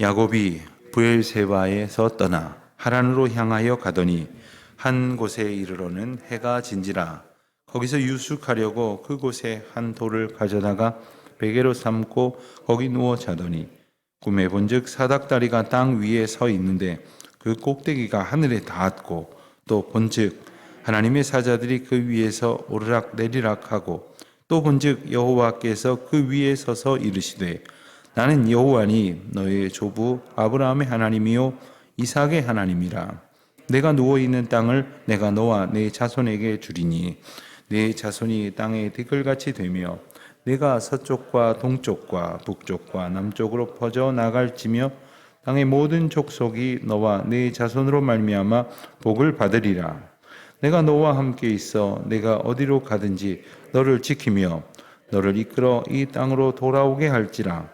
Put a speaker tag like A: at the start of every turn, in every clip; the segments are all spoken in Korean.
A: 야곱이 부엘세바에서 떠나 하란으로 향하여 가더니 한 곳에 이르러는 해가 진지라. 거기서 유숙하려고 그곳에 한 돌을 가져다가 베개로 삼고 거기 누워 자더니 꿈에 본즉 사닥다리가 땅 위에 서 있는데 그 꼭대기가 하늘에 닿았고 또 본즉 하나님의 사자들이 그 위에서 오르락 내리락 하고 또 본즉 여호와께서 그 위에 서서 이르시되 나는 여호와니 너의 조부 아브라함의 하나님이요 이삭의 하나님이라. 내가 누워 있는 땅을 내가 너와 내 자손에게 주리니 내 자손이 땅에 댓글같이 되며 내가 서쪽과 동쪽과 북쪽과 남쪽으로 퍼져 나갈지며 땅의 모든 족속이 너와 내 자손으로 말미암아 복을 받으리라. 내가 너와 함께 있어 내가 어디로 가든지 너를 지키며 너를 이끌어 이 땅으로 돌아오게 할지라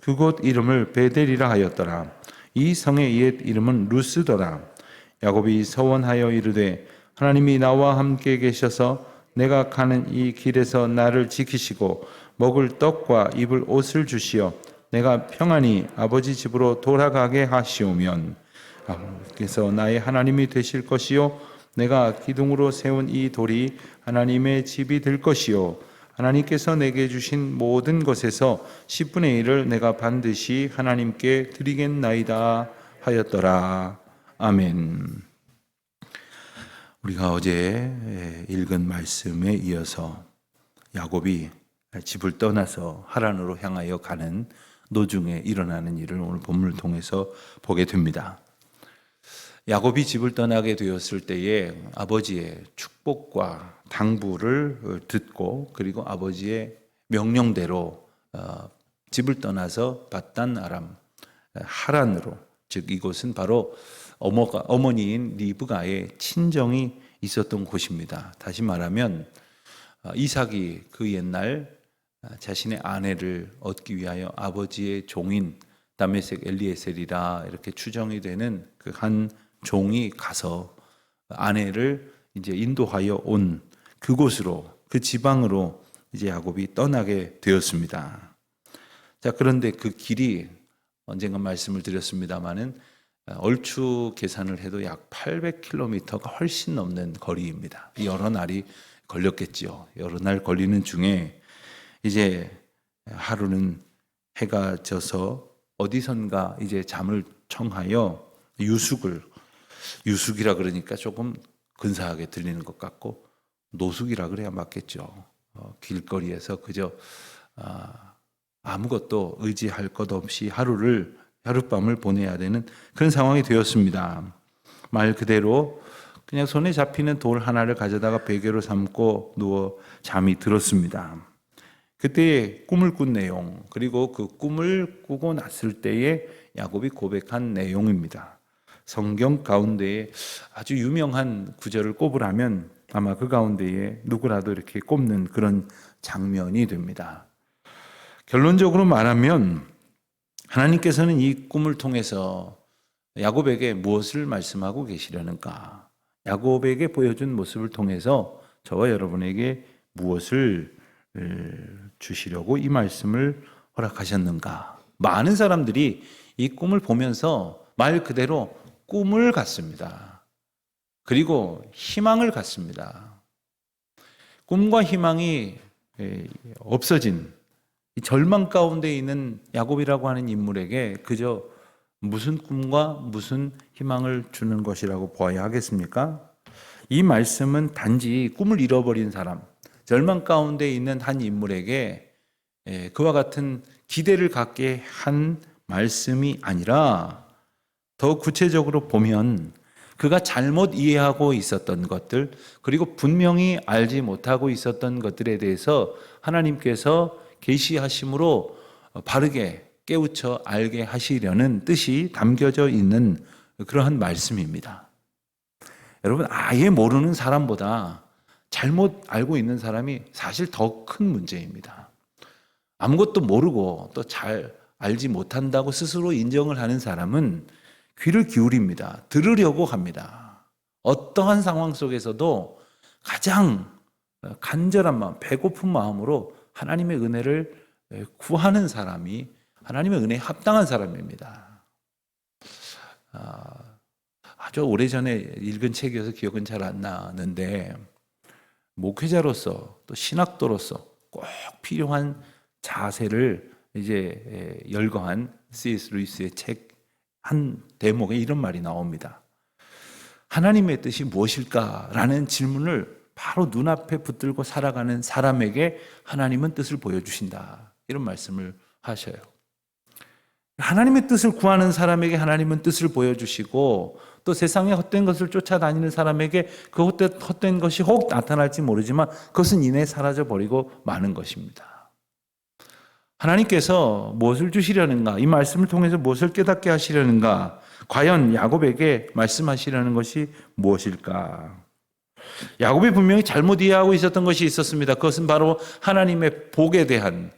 A: 그곳 이름을 베델이라 하였더라. 이 성의 옛 이름은 루스더라. 야곱이 서원하여 이르되 하나님이 나와 함께 계셔서 내가 가는 이 길에서 나를 지키시고 먹을 떡과 입을 옷을 주시어 내가 평안히 아버지 집으로 돌아가게 하시오면 아버지께서 나의 하나님이 되실 것이요 내가 기둥으로 세운 이 돌이 하나님의 집이 될 것이요 하나님께서 내게 주신 모든 것에서 10분의 1을 내가 반드시 하나님께 드리겠나이다 하였더라. 아멘. 우리가 어제 읽은 말씀에 이어서 야곱이 집을 떠나서 하란으로 향하여 가는 노중에 일어나는 일을 오늘 본문을 통해서 보게 됩니다. 야곱이 집을 떠나게 되었을 때에 아버지의 축복과 당부를 듣고 그리고 아버지의 명령대로 어, 집을 떠나서 바단 아람 하란으로 즉 이곳은 바로 어머가 어머니인 리브가의 친정이 있었던 곳입니다. 다시 말하면 어, 이삭이 그 옛날 자신의 아내를 얻기 위하여 아버지의 종인 다메섹 엘리에셀이라 이렇게 추정이 되는 그한 종이 가서 아내를 이제 인도하여 온 그곳으로 그 지방으로 이제 야곱이 떠나게 되었습니다. 자 그런데 그 길이 언젠가 말씀을 드렸습니다마는 얼추 계산을 해도 약 800km가 훨씬 넘는 거리입니다. 여러 날이 걸렸겠지요. 여러 날 걸리는 중에 이제 하루는 해가 져서 어디선가 이제 잠을 청하여 유숙을 유숙이라 그러니까 조금 근사하게 들리는 것 같고 노숙이라 그래야 맞겠죠. 어, 길거리에서 그저 아, 아무것도 의지할 것 없이 하루를 하룻밤을 보내야 되는 그런 상황이 되었습니다. 말 그대로 그냥 손에 잡히는 돌 하나를 가져다가 베개로 삼고 누워 잠이 들었습니다. 그때 꿈을 꾼 내용 그리고 그 꿈을 꾸고 났을 때에 야곱이 고백한 내용입니다. 성경 가운데에 아주 유명한 구절을 꼽으라면 아마 그 가운데에 누구라도 이렇게 꼽는 그런 장면이 됩니다. 결론적으로 말하면 하나님께서는 이 꿈을 통해서 야곱에게 무엇을 말씀하고 계시려는가? 야곱에게 보여준 모습을 통해서 저와 여러분에게 무엇을 주시려고 이 말씀을 허락하셨는가? 많은 사람들이 이 꿈을 보면서 말 그대로 꿈을 갖습니다. 그리고 희망을 갖습니다. 꿈과 희망이 없어진 절망 가운데 있는 야곱이라고 하는 인물에게 그저 무슨 꿈과 무슨 희망을 주는 것이라고 보아야 하겠습니까? 이 말씀은 단지 꿈을 잃어버린 사람, 절망 가운데 있는 한 인물에게 그와 같은 기대를 갖게 한 말씀이 아니라 더 구체적으로 보면 그가 잘못 이해하고 있었던 것들, 그리고 분명히 알지 못하고 있었던 것들에 대해서 하나님께서 계시하심으로 바르게 깨우쳐 알게 하시려는 뜻이 담겨져 있는 그러한 말씀입니다. 여러분, 아예 모르는 사람보다 잘못 알고 있는 사람이 사실 더 큰 문제입니다. 아무것도 모르고 또 잘 알지 못한다고 스스로 인정을 하는 사람은 귀를 기울입니다. 들으려고 합니다. 어떠한 상황 속에서도 가장 간절한 마음, 배고픈 마음으로 하나님의 은혜를 구하는 사람이 하나님의 은혜에 합당한 사람입니다. 아, 아주 오래전에 읽은 책이어서 기억은 잘 안 나는데 목회자로서 또 신학도로서 꼭 필요한 자세를 이제 열거한 C.S. 루이스의 책 한 대목에 이런 말이 나옵니다. 하나님의 뜻이 무엇일까라는 질문을 바로 눈앞에 붙들고 살아가는 사람에게 하나님은 뜻을 보여주신다. 이런 말씀을 하셔요. 하나님의 뜻을 구하는 사람에게 하나님은 뜻을 보여주시고 또 세상의 헛된 것을 쫓아다니는 사람에게 그 헛된 것이 혹 나타날지 모르지만 그것은 이내 사라져 버리고 마는 것입니다. 하나님께서 무엇을 주시려는가? 이 말씀을 통해서 무엇을 깨닫게 하시려는가? 과연 야곱에게 말씀하시려는 것이 무엇일까? 야곱이 분명히 잘못 이해하고 있었던 것이 있었습니다. 그것은 바로 하나님의 복에 대한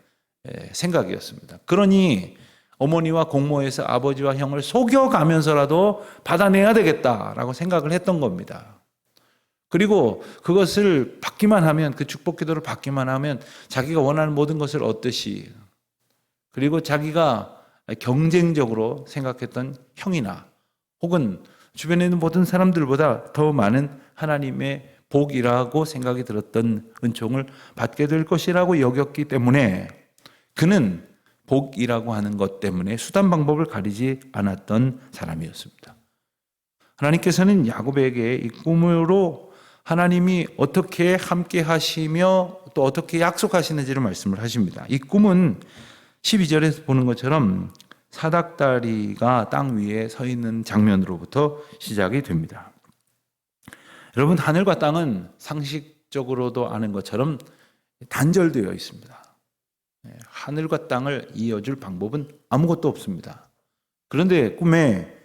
A: 생각이었습니다. 그러니 어머니와 공모해서 아버지와 형을 속여가면서라도 받아내야 되겠다라고 생각을 했던 겁니다. 그리고 그것을 받기만 하면 그 축복 기도를 받기만 하면 자기가 원하는 모든 것을 얻듯이 그리고 자기가 경쟁적으로 생각했던 형이나 혹은 주변에 있는 모든 사람들보다 더 많은 하나님의 복이라고 생각이 들었던 은총을 받게 될 것이라고 여겼기 때문에 그는 복이라고 하는 것 때문에 수단 방법을 가리지 않았던 사람이었습니다. 하나님께서는 야곱에게 이 꿈으로 하나님이 어떻게 함께 하시며 또 어떻게 약속하시는지를 말씀을 하십니다. 이 꿈은 12절에서 보는 것처럼 사닥다리가 땅 위에 서 있는 장면으로부터 시작이 됩니다. 여러분, 하늘과 땅은 상식적으로도 아는 것처럼 단절되어 있습니다. 네, 하늘과 땅을 이어줄 방법은 아무것도 없습니다. 그런데 꿈에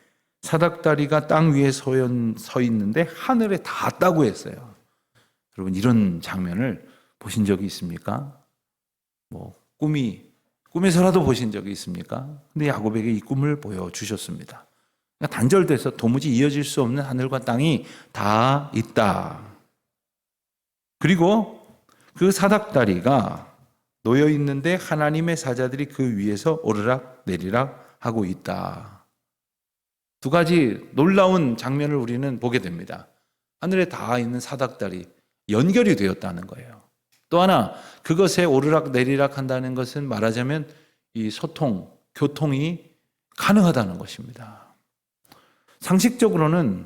A: 사닥다리가 땅 위에 서 있는데 하늘에 닿았다고 했어요. 여러분, 이런 장면을 보신 적이 있습니까? 뭐, 꿈이 꿈에서라도 보신 적이 있습니까? 근데 야곱에게 이 꿈을 보여주셨습니다. 그러니까 단절돼서 도무지 이어질 수 없는 하늘과 땅이 다 있다. 그리고 그 사닥다리가 놓여 있는데 하나님의 사자들이 그 위에서 오르락 내리락 하고 있다. 두 가지 놀라운 장면을 우리는 보게 됩니다. 하늘에 닿아 있는 사닥다리 연결이 되었다는 거예요. 또 하나 그것에 오르락 내리락 한다는 것은 말하자면 이 소통, 교통이 가능하다는 것입니다. 상식적으로는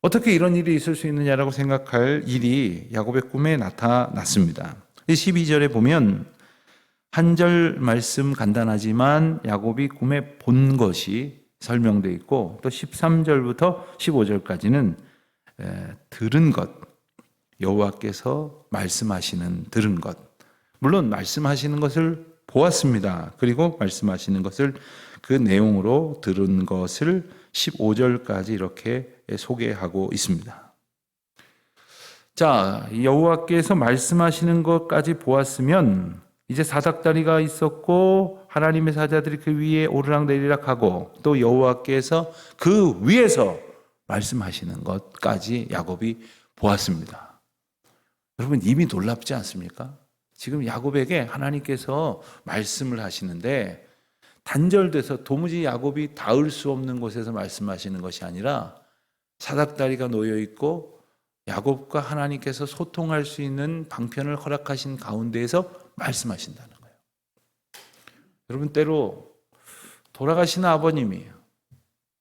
A: 어떻게 이런 일이 있을 수 있느냐라고 생각할 일이 야곱의 꿈에 나타났습니다. 12절에 보면 한 절 말씀 간단하지만 야곱이 꿈에 본 것이 설명되어 있고 또 13절부터 15절까지는 들은 것, 여호와께서 말씀하시는 들은 것. 물론 말씀하시는 것을 보았습니다. 그리고 말씀하시는 것을 그 내용으로 들은 것을 15절까지 이렇게 소개하고 있습니다. 자, 여호와께서 말씀하시는 것까지 보았으면 이제 사닥다리가 있었고 하나님의 사자들이 그 위에 오르락내리락 하고 또 여호와께서 그 위에서 말씀하시는 것까지 야곱이 보았습니다. 여러분 이미 놀랍지 않습니까? 지금 야곱에게 하나님께서 말씀을 하시는데 단절돼서 도무지 야곱이 닿을 수 없는 곳에서 말씀하시는 것이 아니라 사닥다리가 놓여 있고 야곱과 하나님께서 소통할 수 있는 방편을 허락하신 가운데에서 말씀하신다는 거예요. 여러분 때로 돌아가신 아버님이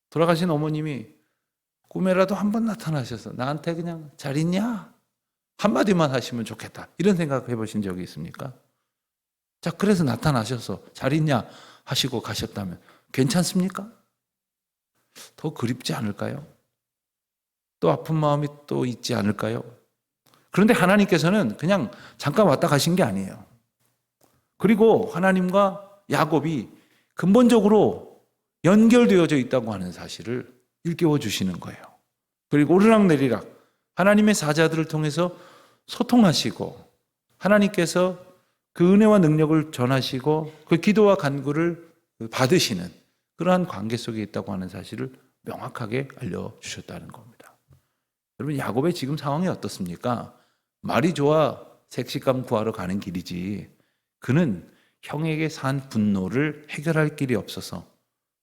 A: 돌아가신 어머님이 꿈에라도 한 번 나타나셔서 나한테 그냥 잘 있냐? 한마디만 하시면 좋겠다. 이런 생각 해보신 적이 있습니까? 자, 그래서 나타나셔서 잘 있냐 하시고 가셨다면 괜찮습니까? 더 그립지 않을까요? 또 아픈 마음이 또 있지 않을까요? 그런데 하나님께서는 그냥 잠깐 왔다 가신 게 아니에요. 그리고 하나님과 야곱이 근본적으로 연결되어져 있다고 하는 사실을 일깨워 주시는 거예요. 그리고 오르락내리락 하나님의 사자들을 통해서 소통하시고 하나님께서 그 은혜와 능력을 전하시고 그 기도와 간구를 받으시는 그러한 관계 속에 있다고 하는 사실을 명확하게 알려주셨다는 겁니다. 여러분 야곱의 지금 상황이 어떻습니까? 말이 좋아 색식감 구하러 가는 길이지 그는 형에게 산 분노를 해결할 길이 없어서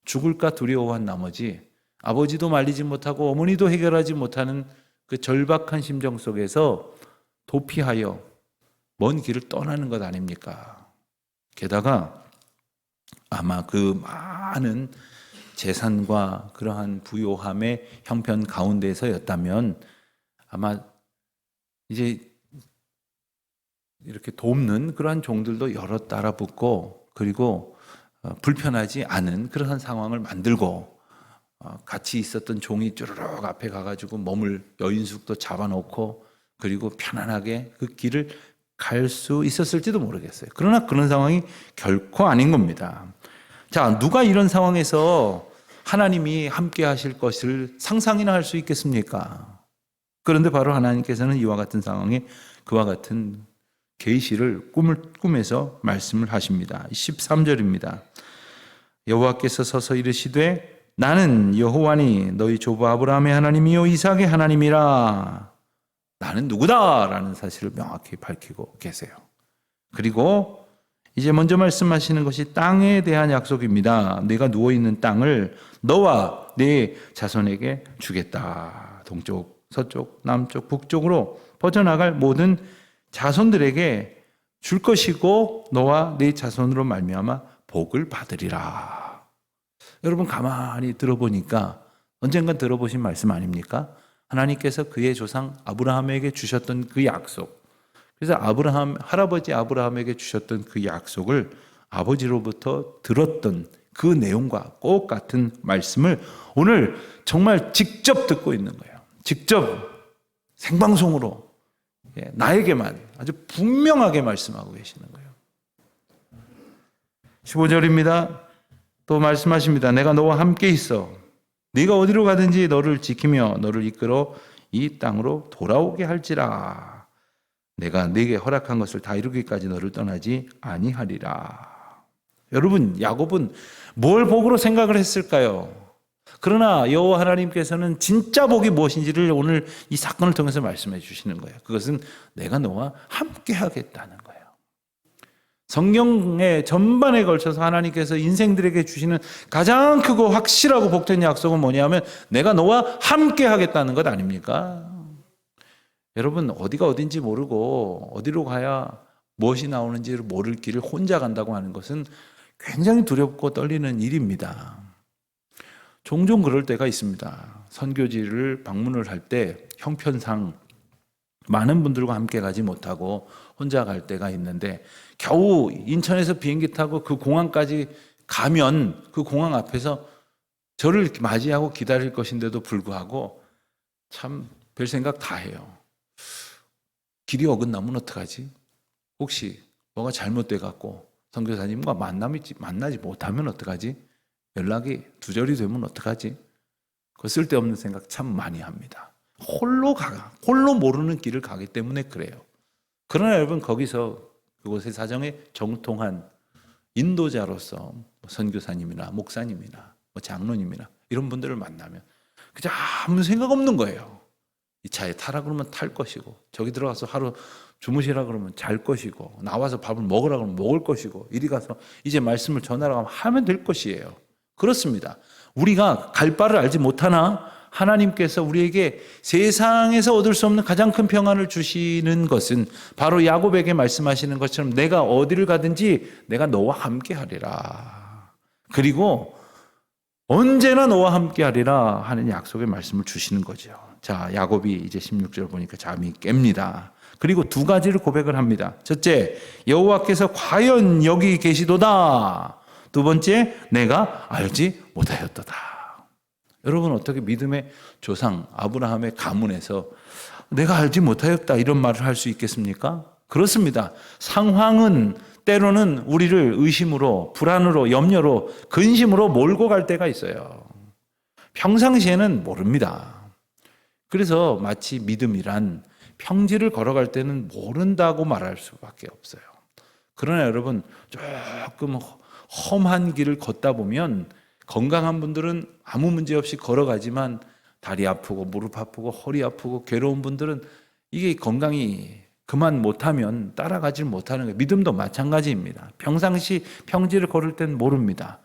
A: 죽을까 두려워한 나머지 아버지도 말리지 못하고 어머니도 해결하지 못하는 그 절박한 심정 속에서 도피하여 먼 길을 떠나는 것 아닙니까? 게다가 아마 그 많은 재산과 그러한 부요함의 형편 가운데서였다면 아마 이제 이렇게 돕는 그러한 종들도 여러 따라 붙고 그리고 어, 불편하지 않은 그러한 상황을 만들고 어, 같이 있었던 종이 쭈르륵 앞에 가가지고 몸을 여인숙도 잡아놓고 그리고 편안하게 그 길을 갈 수 있었을지도 모르겠어요. 그러나 그런 상황이 결코 아닌 겁니다. 자, 누가 이런 상황에서 하나님이 함께 하실 것을 상상이나 할 수 있겠습니까? 그런데 바로 하나님께서는 이와 같은 상황에 그와 같은 계시를 꿈을 꿈에서 말씀을 하십니다. 13절입니다. 여호와께서 서서 이르시되 나는 여호와니 너희 조부 아브라함의 하나님이요 이삭의 하나님이라 나는 누구다라는 사실을 명확히 밝히고 계세요. 그리고 이제 먼저 말씀하시는 것이 땅에 대한 약속입니다. 내가 누워 있는 땅을 너와 네 자손에게 주겠다. 동쪽, 서쪽, 남쪽, 북쪽으로 퍼져나갈 모든 자손들에게 줄 것이고 너와 네 자손으로 말미암아 복을 받으리라. 여러분 가만히 들어보니까 언젠간 들어보신 말씀 아닙니까? 하나님께서 그의 조상 아브라함에게 주셨던 그 약속. 그래서 아브라함 할아버지 아브라함에게 주셨던 그 약속을 아버지로부터 들었던 그 내용과 꼭 같은 말씀을 오늘 정말 직접 듣고 있는 거예요. 직접 생방송으로 예, 나에게만 아주 분명하게 말씀하고 계시는 거예요. 15절입니다. 또 말씀하십니다. 내가 너와 함께 있어. 네가 어디로 가든지 너를 지키며 너를 이끌어 이 땅으로 돌아오게 할지라. 내가 네게 허락한 것을 다 이루기까지 너를 떠나지 아니하리라. 여러분, 야곱은 뭘 복으로 생각을 했을까요? 그러나 여호와 하나님께서는 진짜 복이 무엇인지를 오늘 이 사건을 통해서 말씀해 주시는 거예요. 그것은 내가 너와 함께 하겠다는 거예요. 성경의 전반에 걸쳐서 하나님께서 인생들에게 주시는 가장 크고 확실하고 복된 약속은 뭐냐면 내가 너와 함께 하겠다는 것 아닙니까? 여러분 어디가 어딘지 모르고 어디로 가야 무엇이 나오는지를 모를 길을 혼자 간다고 하는 것은 굉장히 두렵고 떨리는 일입니다. 종종 그럴 때가 있습니다. 선교지를 방문을 할 때 형편상 많은 분들과 함께 가지 못하고 혼자 갈 때가 있는데 겨우 인천에서 비행기 타고 그 공항까지 가면 그 공항 앞에서 저를 맞이하고 기다릴 것인데도 불구하고 참 별 생각 다 해요. 길이 어긋나면 어떡하지? 혹시 뭐가 잘못돼 갖고 선교사님과 만남이 만나지 못하면 어떡하지? 연락이 두절이 되면 어떡하지? 그 쓸데없는 생각 참 많이 합니다. 홀로 가, 홀로 모르는 길을 가기 때문에 그래요. 그러나 여러분 거기서 그곳의 사정에 정통한 인도자로서 뭐 선교사님이나 목사님이나 뭐 장로님이나 이런 분들을 만나면 그냥 아무 생각 없는 거예요. 이 차에 타라 그러면 탈 것이고 저기 들어가서 하루 주무시라 그러면 잘 것이고 나와서 밥을 먹으라 그러면 먹을 것이고 이리 가서 이제 말씀을 전하라 하면 하면 될 것이에요. 그렇습니다. 우리가 갈 바를 알지 못하나 하나님께서 우리에게 세상에서 얻을 수 없는 가장 큰 평안을 주시는 것은 바로 야곱에게 말씀하시는 것처럼 내가 어디를 가든지 내가 너와 함께 하리라. 그리고 언제나 너와 함께 하리라 하는 약속의 말씀을 주시는 거죠. 자, 야곱이 이제 16절 보니까 잠이 깹니다. 그리고 두 가지를 고백을 합니다. 첫째, 여호와께서 과연 여기 계시도다. 두 번째, 내가 알지 못하였도다. 여러분 어떻게 믿음의 조상 아브라함의 가문에서 내가 알지 못하였다 이런 말을 할 수 있겠습니까? 그렇습니다. 상황은 때로는 우리를 의심으로, 불안으로, 염려로, 근심으로 몰고 갈 때가 있어요. 평상시에는 모릅니다. 그래서 마치 믿음이란 평지를 걸어갈 때는 모른다고 말할 수밖에 없어요. 그러나 여러분 조금 험한 길을 걷다 보면 건강한 분들은 아무 문제 없이 걸어가지만 다리 아프고 무릎 아프고 허리 아프고 괴로운 분들은 이게 건강이 그만 못하면 따라가질 못하는 거예요. 믿음도 마찬가지입니다. 평상시 평지를 걸을 땐 모릅니다.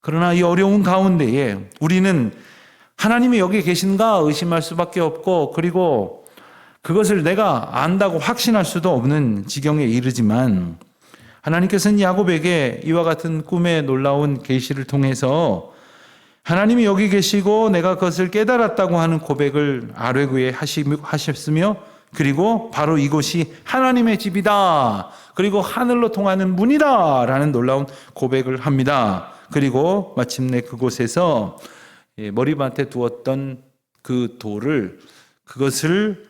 A: 그러나 이 어려운 가운데에 우리는 하나님이 여기 계신가 의심할 수밖에 없고 그리고 그것을 내가 안다고 확신할 수도 없는 지경에 이르지만 하나님께서는 야곱에게 이와 같은 꿈의 놀라운 계시를 통해서 하나님이 여기 계시고 내가 그것을 깨달았다고 하는 고백을 아뢰구에 하셨으며 그리고 바로 이곳이 하나님의 집이다. 그리고 하늘로 통하는 문이다. 라는 놀라운 고백을 합니다. 그리고 마침내 그곳에서 예, 머리맡에 두었던 그 돌을 그것을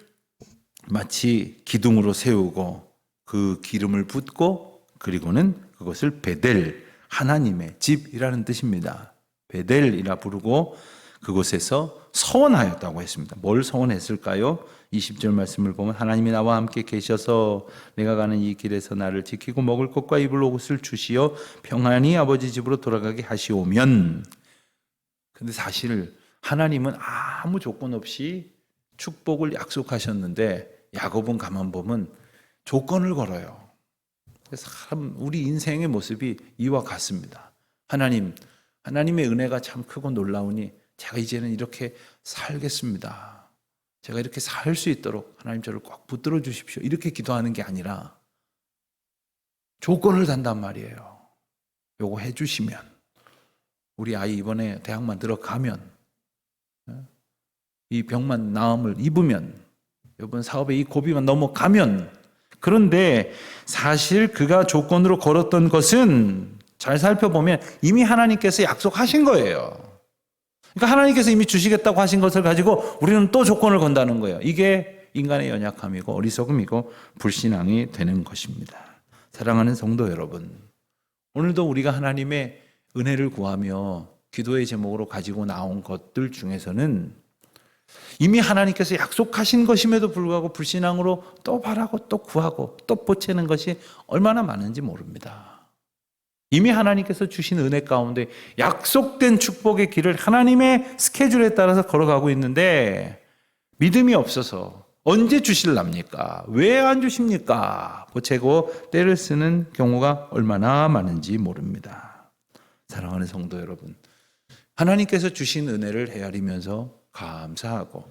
A: 마치 기둥으로 세우고 그 기름을 붓고 그리고는 그것을 베델 하나님의 집이라는 뜻입니다. 베델이라 부르고 그곳에서 서원하였다고 했습니다. 뭘 서원했을까요? 20절 말씀을 보면 하나님이 나와 함께 계셔서 내가 가는 이 길에서 나를 지키고 먹을 것과 입을 옷을 주시어 평안히 아버지 집으로 돌아가게 하시오면 근데 사실 하나님은 아무 조건 없이 축복을 약속하셨는데 야곱은 가만 보면 조건을 걸어요. 참 우리 인생의 모습이 이와 같습니다. 하나님, 하나님의 은혜가 참 크고 놀라우니 제가 이제는 이렇게 살겠습니다. 제가 이렇게 살 수 있도록 하나님 저를 꼭 붙들어 주십시오. 이렇게 기도하는 게 아니라 조건을 단단 말이에요. 요거 해 주시면 우리 아이 이번에 대학만 들어가면 어? 이 병만 나음을 입으면 이번 사업에 이 고비만 넘어가면 그런데 사실 그가 조건으로 걸었던 것은 잘 살펴보면 이미 하나님께서 약속하신 거예요. 그러니까 하나님께서 이미 주시겠다고 하신 것을 가지고 우리는 또 조건을 건다는 거예요. 이게 인간의 연약함이고 어리석음이고 불신앙이 되는 것입니다. 사랑하는 성도 여러분, 오늘도 우리가 하나님의 은혜를 구하며 기도의 제목으로 가지고 나온 것들 중에서는 이미 하나님께서 약속하신 것임에도 불구하고 불신앙으로 또 바라고 또 구하고 또 보채는 것이 얼마나 많은지 모릅니다. 이미 하나님께서 주신 은혜 가운데 약속된 축복의 길을 하나님의 스케줄에 따라서 걸어가고 있는데 믿음이 없어서 언제 주실랍니까? 왜 안 주십니까? 보채고 때를 쓰는 경우가 얼마나 많은지 모릅니다. 사랑하는 성도 여러분, 하나님께서 주신 은혜를 헤아리면서 감사하고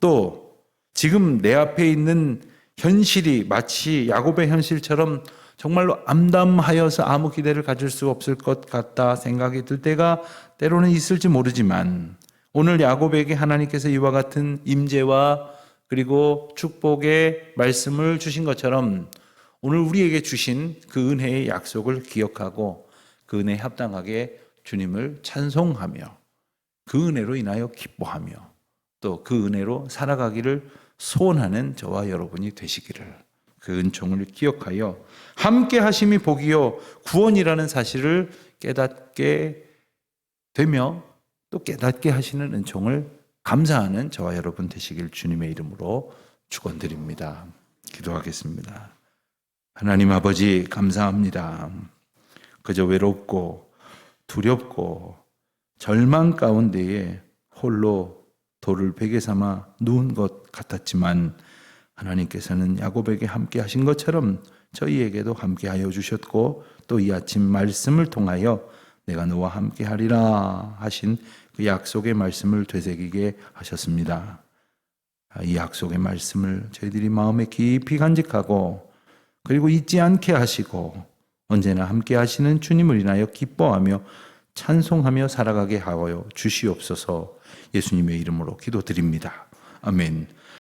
A: 또 지금 내 앞에 있는 현실이 마치 야곱의 현실처럼 정말로 암담하여서 아무 기대를 가질 수 없을 것 같다 생각이 들 때가 때로는 있을지 모르지만 오늘 야곱에게 하나님께서 이와 같은 임재와 그리고 축복의 말씀을 주신 것처럼 오늘 우리에게 주신 그 은혜의 약속을 기억하고 그 은혜에 합당하게 주님을 찬송하며 그 은혜로 인하여 기뻐하며 또 그 은혜로 살아가기를 소원하는 저와 여러분이 되시기를 그 은총을 기억하여 함께 하심이 복이요 구원이라는 사실을 깨닫게 되며 또 깨닫게 하시는 은총을 감사하는 저와 여러분 되시길 주님의 이름으로 축원드립니다. 기도하겠습니다. 하나님 아버지 감사합니다. 그저 외롭고 두렵고 절망 가운데에 홀로 돌을 베개 삼아 누운 것 같았지만 하나님께서는 야곱에게 함께 하신 것처럼 저희에게도 함께 하여 주셨고 또 이 아침 말씀을 통하여 내가 너와 함께 하리라 하신 그 약속의 말씀을 되새기게 하셨습니다. 이 약속의 말씀을 저희들이 마음에 깊이 간직하고 그리고 잊지 않게 하시고 언제나 함께 하시는 주님을 인하여 기뻐하며 찬송하며 살아가게 하여 주시옵소서 예수님의 이름으로 기도드립니다. 아멘.